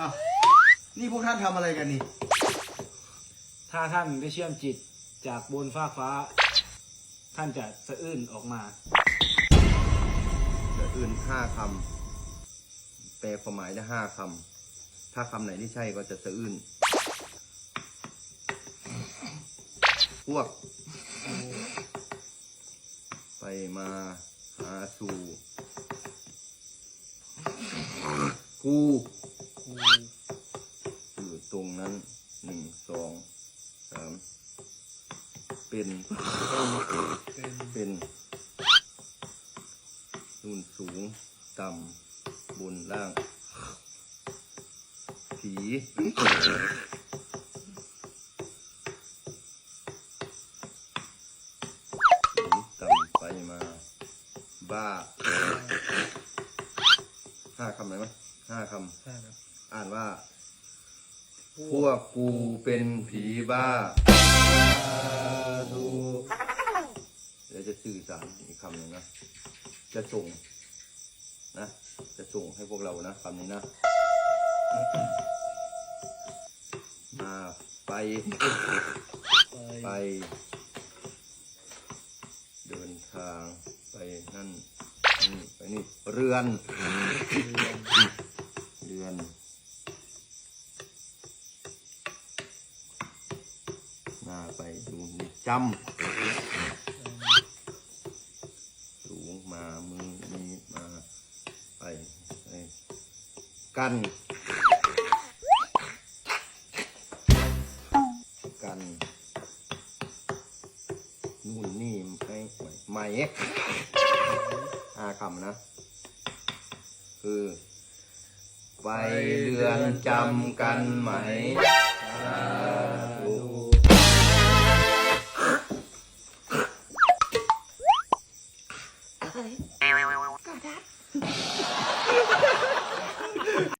อ้าวนี่พวกท่านทำอะไรกันนี่ ถ้าท่านได้เชื่อมจิตจากบนฟ้ากฟ้า ท่านจะสะอื้นออกมาจะอื่นห้าคำแปลความหมายได้ห้าคำถ้าคำไหนที่ใช่ก็จะสะอื้นพวก ไปมาหาสู่กู อยู่ตรงนั้นหนึ่งสองสามเป็นเป็นนุ่นสูง ต่ำบนล่าง ผี ต่ำไปมา บ้า ห้าคำไหนไหมห้าคำ อ่านว่า พวกกูเป็นผีบ้าเดี๋ยวจะสื่อสารอีกคำหนึ่งนะ จะส่งนะ จะส่งให้พวกเรานะคำนี้นะ มาไป ไป เดินทางไปนั่นนี่ไปนี่ เรือน เรือน หน้าไปดูนี่จำสูงมามือนี้มาไปไปกัน กันนู่นนี่ไม่ไม่ไม่ห้าคำนะ คือ ไปเรือนจำกันไหม ครับ